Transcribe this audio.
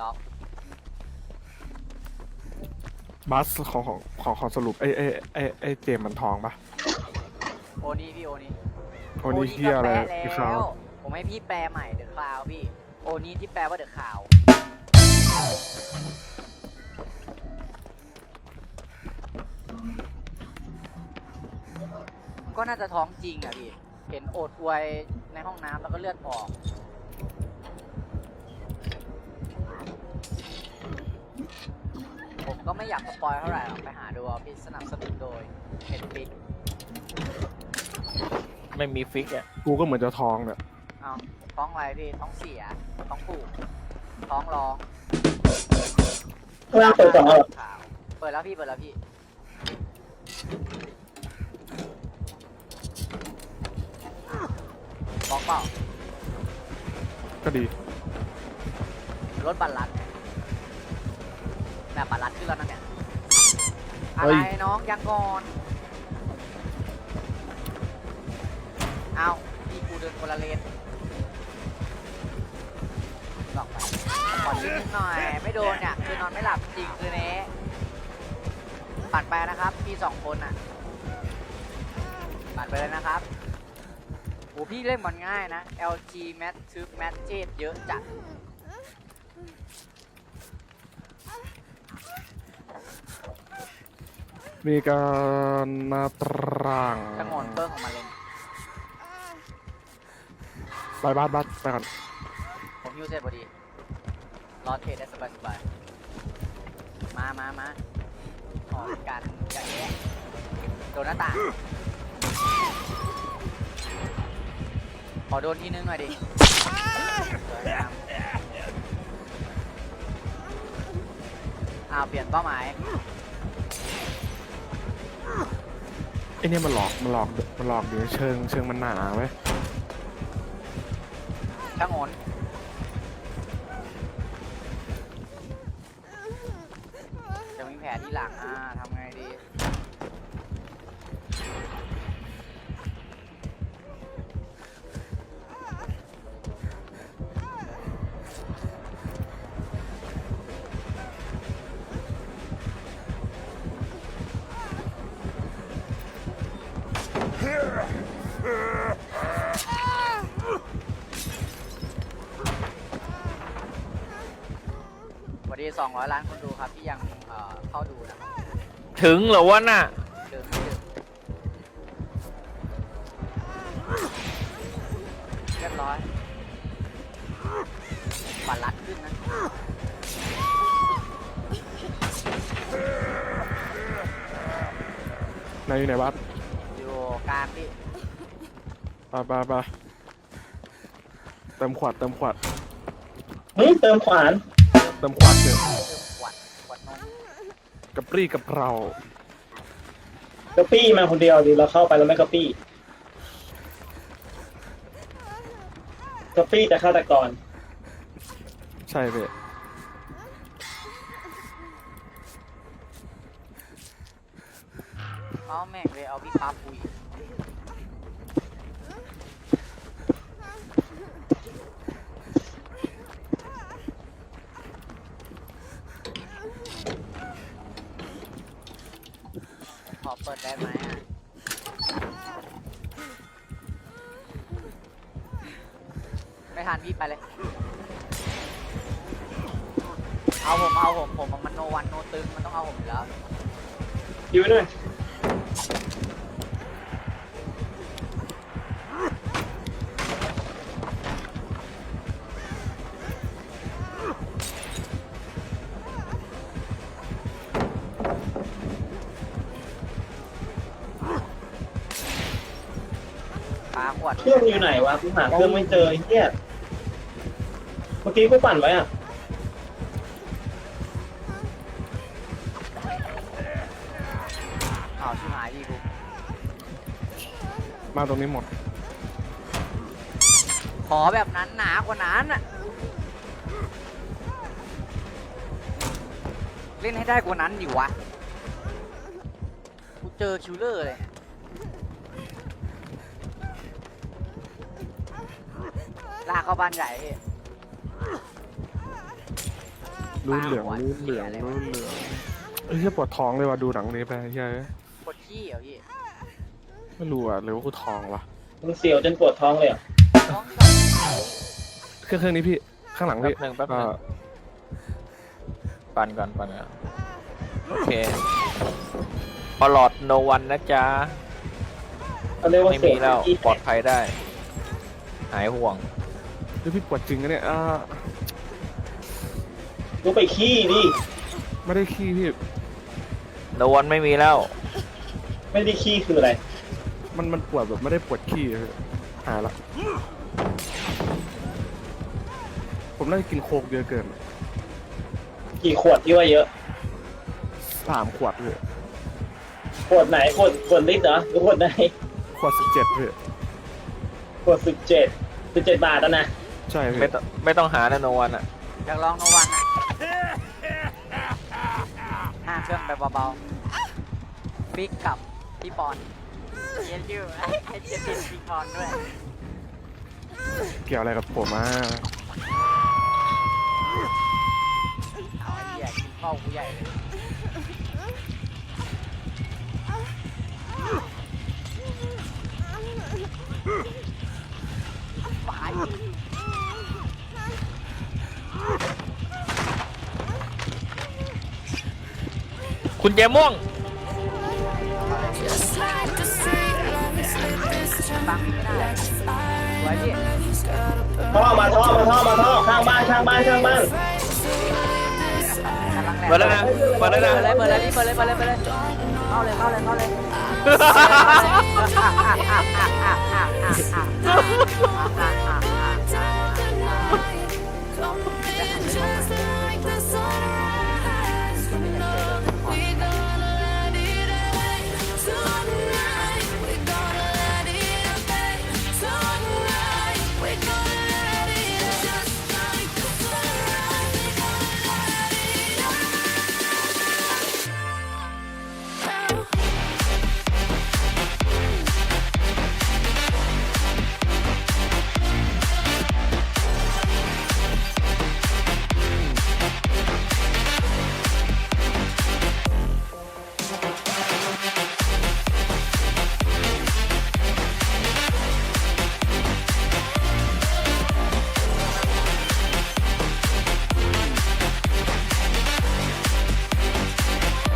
ล็อกบัสขอขอขอขอสรุปไอ้ไอ้ไอ้ไอ้เจมส์มันทองปะโอนี่พี่โอนี่โอ้นี่เฮียอะไรก็แปลพี่แล้ขาววผมให้พี่แปลใหม่เดอะคลาวพี่โอนี่ที่แปลว่าเดอะคลาวก็น่าจะท้องจริงอะพี่ เห็นโอดอวยในห้องน้ำแล้วก็เลือดออก ผม ก็ไม่อยากสปอยเท่าไหร่หรอกไปหาดูเอาพี่สนับสนุนโดยเน็ตฟิกไม่มีฟิกอะกูก็เหมือนจะทองเนี่ยเอาท้องอะไรพี่ท้องเสียท้องผูกท้องร้องข้างล่างเปิดสองแล้วเหรอขาวเปิดแล้วพี่เปิดแล้วพี่บล็อกเปล่าก็ดีรถบัลลัดเนี่ย แบบบัลลัดขึ้นแล้วนะเนี่ยอะเฮ้ไรย น้องยังก่อนเอาพี่กูเดินคนละเลนหลอกไปขอชิ้นหน่อย ไม่โดนเนี่ยคือนอนไม่หลับจริงคืนนี้ปัดไปนะครับพี่สองคนอะปัดไปเลยนะครับโอ้พี่เล่นบอลง่ายนะ LG Match ทึบ Match เจดเยอะจัด มีการนาตรังจะงอนเพิ่มออกมาเลยไปบัสบัสไปก่อนผมยูเสร็จพอดีรอเทรดได้สบายสบายๆมามามาออกกันอย่างนี้ยโดนหน้าต่างขอโดนทีนึงหน่อยดิสวยงามอ้าวเปลี่ยนเป้าหมาย ไอ้เนี่ยมันหลอกมันหลอกมันหลอกเดี๋ยวเชิงเชิงมันหนาไว้ยช่างโอนจะมีแผลที่หลังอ่าทำไง 200 ล้านคนดูครับที่ยังเอ่อเข้าดูนะครับถึงเหรอวะน่ะ เดิมไม่เดิมเรียบร้อยบัตรลัดขึ้นนะไหนอยู่ไหนบัสอยู่กลางพี่ไปไปไปเติมขวดเติมขวดเฮ้ยเติมขวาน เติมขวดเถอะเริ่มขวดขวดนมกระปรี้กระเพรากระปี้มาคนเดียวดิเราเข้าไปแล้วไม่กระปี้กระปี้แต่ฆาตกรใช่เว้ยเอาแม่งเลยเอาพี่ปาปุยข อเปิดได้ไหมอะไม่ทันพี่ไปเลย เอาผมเอาผมผมมันโนวันโนตึงมันต้องเอาผมอยู่แล้วอยู่หน่อย ปลาขวดเครื่องอยู่ไหนวะกูหาเครื่องไม่เจอไอ้เหี้ยเมื่อกี้กูปั่นไว้อะอ้าวชิบหายดีกูมาตรงนี้หมด ขอแบบนั้นหนากว่านั้นน่ะเล่นให้ได้กว่านั้นดิวะ กูเจอคิวเลอร์เลยเนี่ย ลากเข้าบ้านใหญ่พี่ รูนเหลืองปารูนเหลืองหัวรูนเหลืองเอ้ยเหี้ยปวดท้องเลยว่ะดูหนังนี้ไปเฮ้ยปวดขี้เหรอพี่ไม่รู้อะหรือว่ากูท้องวะมึงเสียวจนปวดท้องเลยเหรอ ท้องสั่นเครื่องเครื่องนี้พี่ข้างหลังแป๊พี่บหนึ่งแป๊บหนึ่งเอ่อปั่นก่อนปั่นก่อนโอเคพอหลอดโนวันนะจ๊ะ เขาเรียกว่าไม่เสีมียวแล้วที่ปลอดภัยได้ หายห่วง เฮ้ยพี่ปวดจริงนะเนี่ยอ่าลุกไปขี้ดิ ไม่ได้ขี้พี่โนวันไม่มีแล้ว ไม่ได้ขี้คืออะไร มันมันปวดแบบไม่ได้ปวดขี้อะพี่หายละ ผมน่าจะกินโคกเยอะเกินกี่ขวดที่ว่าเยอะ สามขวดพี่ขวดไหนขวดขวดลิตรเหรอหรือขวดไหนขวดสิบเจ็ดพี่ขวดสิบเจ็ดสิบเจ็ดบาทแล้วนะไม่ ใช่พี่ต้องไม่ต้องหานะโนวันอะอยากลองโนวันอะห้าเครื่องไปเบาๆฟิกกับพี่ปอนเย็นชื่อไอ้เจตินพี่ปอนด้วยเกี่ยวอะไรกับผมอะเอาไอ้เหี้ยกินข้าวกูใหญ่เลยไป คุณแจม่วงฟังไม่ได้ไว้พี่ท่อมาท่อมาท่อมาท่อข้างบ้านข้างบ้านข้างบ้านกำลังแหลเปิดแล้วนะเปิดแล้วเปินะดเลยเปิดเลยพี่เปิดเลยเปิดเลยเปิดเลยเข้าเลยเข้าเลยเข้าเลยเข้าเลย